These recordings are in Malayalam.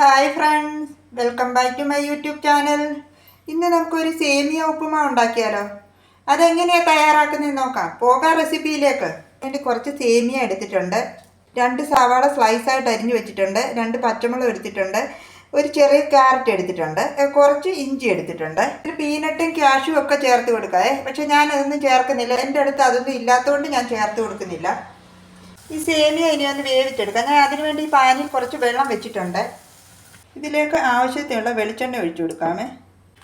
Hi friends welcome back to my YouTube channel ഇന്ന് നമുക്കൊരു സേമിയ ഉപ്പുമ ഉണ്ടാക്കിയാലോ? അതെങ്ങനെയാണ് തയ്യാറാക്കുന്നത് നോക്കാം. പോകാം റെസിപ്പിയിലേക്ക്. വേണ്ടി കുറച്ച് സേമിയ എടുത്തിട്ടുണ്ട്. രണ്ട് സവാള സ്ലൈസ് ആയിട്ട് അരിഞ്ഞു വെച്ചിട്ടുണ്ട്. രണ്ട് പച്ചമുളക് എടുത്തിട്ടുണ്ട്. ഒരു ചെറിയ ക്യാരറ്റ് എടുത്തിട്ടുണ്ട്. കുറച്ച് ഇഞ്ചി എടുത്തിട്ടുണ്ട്. ഒരു പീനട്ടും ക്യാഷും ഒക്കെ ചേർത്ത് കൊടുക്കാതെ പക്ഷെ ഞാൻ അതൊന്നും ചേർക്കുന്നില്ല. എന്റെ അടുത്ത് അതൊന്നും ഇല്ലാത്തതുകൊണ്ട് ഞാൻ ചേർത്ത് കൊടുക്കുന്നില്ല. ഈ സേമിയ ഇനി ഒന്ന് വേവിച്ചെടുക്കാം. ഞാൻ അതിനുവേണ്ടി ഈ പാനിൽ കുറച്ച് വെള്ളം വെച്ചിട്ടുണ്ട്. ഇതിലേക്ക് ആവശ്യത്തിനുള്ള വെളിച്ചെണ്ണ ഒഴിച്ചു കൊടുക്കാമേ.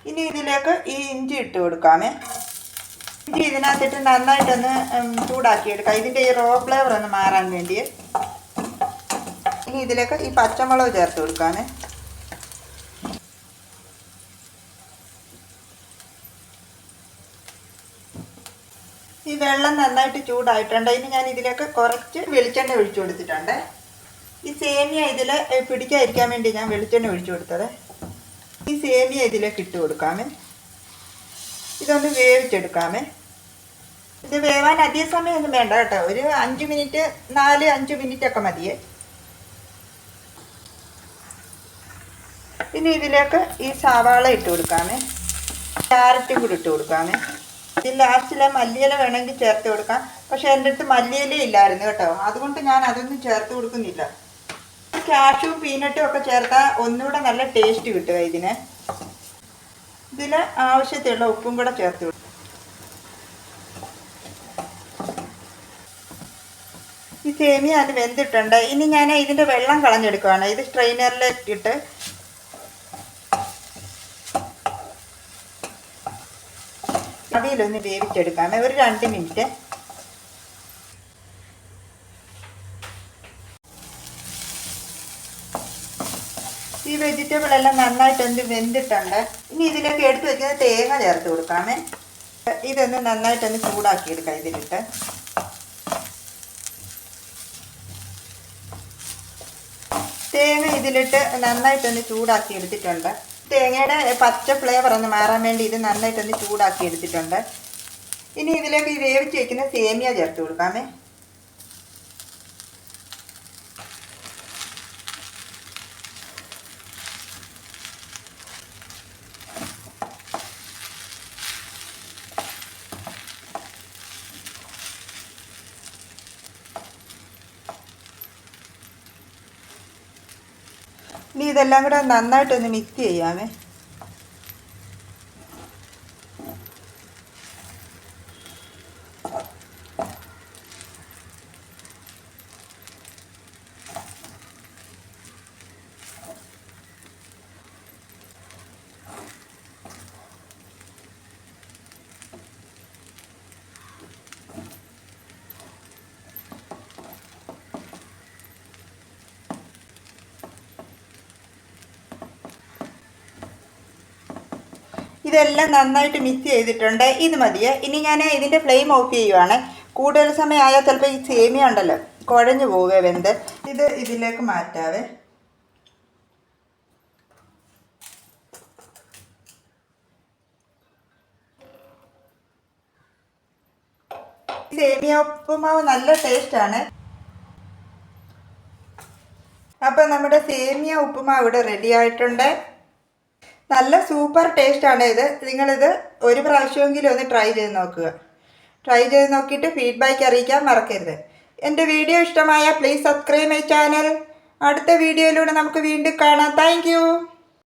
ഇനി ഇതിലേക്ക് ഈ ഇഞ്ചി ഇട്ട് കൊടുക്കാമേ. ഇഞ്ചി ഇതിനകത്തിട്ട് നന്നായിട്ടൊന്ന് ചൂടാക്കിയെടുക്കാം. ഇതിന്റെ ഈ റോ ഫ്ലേവർ ഒന്ന് മാറാൻ വേണ്ടി. ഇനി ഇതിലേക്ക് ഈ പച്ചമുളക് ചേർത്ത് കൊടുക്കാമേ. ഈ വെള്ളം നന്നായിട്ട് ചൂടായിട്ടുണ്ട്. ഇനി ഞാൻ ഇതിലേക്ക് കുറച്ച് വെളിച്ചെണ്ണ ഒഴിച്ചു കൊടുത്തിട്ടുണ്ട്. ഈ സേമിയ ഇതിൽ പിടിക്കാതിരിക്കാൻ വേണ്ടി ഞാൻ വെളിച്ചെണ്ണ ഒഴിച്ചു കൊടുത്തത്. ഈ സേമിയ ഇതിലേക്ക് ഇട്ട് കൊടുക്കാമേ. ഇതൊന്ന് വേവിച്ചെടുക്കാമേ. ഇത് വേവാൻ അധിക സമയമൊന്നും വേണ്ട കേട്ടോ. ഒരു അഞ്ച് മിനിറ്റ് നാല് അഞ്ച് മിനിറ്റ് ഒക്കെ മതിയേ. ഇനി ഇതിലേക്ക് ഈ സവാള ഇട്ട് കൊടുക്കാമേ. ക്യാരറ്റും കൂടി ഇട്ട് കൊടുക്കാമേ. ഇതിൽ ലാസ്റ്റിലെ മല്ലിയില വേണമെങ്കിൽ ചേർത്ത് കൊടുക്കാം. പക്ഷെ എന്റെ അടുത്ത് മല്ലിയില ഇല്ലായിരുന്നു കേട്ടോ. അതുകൊണ്ട് ഞാൻ അതൊന്നും ചേർത്ത് കൊടുക്കുന്നില്ല. കാഷ്യും പീനട്ടും ഒക്കെ ചേർത്താൽ ഒന്നുകൂടെ നല്ല ടേസ്റ്റ് കിട്ടുക ഇതിന്. ഇതിൽ ആവശ്യത്തിലുള്ള ഉപ്പും കൂടെ ചേർത്ത് ഈ സേമിയ അത് വെന്തിട്ടുണ്ട്. ഇനി ഞാൻ ഇതിന്റെ വെള്ളം കളഞ്ഞെടുക്കുകയാണ് ഇത് സ്ട്രെയിനറിലേക്ക് ഇട്ട്. അവിയിലൊന്ന് വേവിച്ചെടുക്കാമേ. ഒരു രണ്ട് മിനിറ്റ് ഈ വെജിറ്റബിൾ എല്ലാം നന്നായിട്ട് നന്നായിട്ടൊന്ന് വെന്തിട്ടുണ്ട്. ഇനി ഇതിലേക്ക് എടുത്തു വെക്കുന്ന തേങ്ങ ചേർത്ത് കൊടുക്കാമേ. ഇതൊന്ന് നന്നായിട്ടൊന്ന് ചൂടാക്കി എടുക്കാം ഇതിലിട്ട്. തേങ്ങ ഇതിലിട്ട് നന്നായിട്ടൊന്ന് ചൂടാക്കി എടുത്തിട്ടുണ്ട്. തേങ്ങയുടെ പച്ച ഫ്ലേവർ ഒന്ന് മാറാൻ വേണ്ടി ഇത് നന്നായിട്ടൊന്ന് ചൂടാക്കി എടുത്തിട്ടുണ്ട്. ഇനി ഇതിലേക്ക് വേവിച്ച് വെക്കുന്ന സേമിയ ചേർത്ത് കൊടുക്കാമേ. ഇനി ഇതെല്ലാം കൂടെ നന്നായിട്ടൊന്ന് മിക്സ് ചെയ്യാമേ. ഇതെല്ലാം നന്നായിട്ട് മിക്സ് ചെയ്തിട്ടുണ്ട്. ഇത് മതിയെ. ഇനി ഞാൻ ഇതിന്റെ ഫ്ലെയിം ഓഫ് ചെയ്യുവാണ്. കൂടുതൽ സമയമായാൽ ചിലപ്പോൾ ഈ സേമിയ ഉണ്ടല്ലോ കുഴഞ്ഞു പോവുക വെന്ത് ഇത് ഇതിലേക്ക് മാറ്റാവേ. സേമിയ ഉപ്പുമാവ് നല്ല ടേസ്റ്റാണ് അപ്പം നമ്മുടെ സേമിയ ഉപ്പുമാവ് ഇവിടെ റെഡി ആയിട്ടുണ്ട്. നല്ല സൂപ്പർ ടേസ്റ്റാണ് ഇത്. നിങ്ങളിത് ഒരു പ്രാവശ്യമെങ്കിലും ഒന്ന് ട്രൈ ചെയ്ത് നോക്കുക. ട്രൈ ചെയ്ത് നോക്കിയിട്ട് ഫീഡ്ബാക്ക് അറിയിക്കാൻ മറക്കരുത്. എന്റെ വീഡിയോ ഇഷ്ടമായ പ്ലീസ് സബ്സ്ക്രൈബ് മൈ ചാനൽ അടുത്ത വീഡിയോയിലൂടെ നമുക്ക് വീണ്ടും കാണാം. താങ്ക്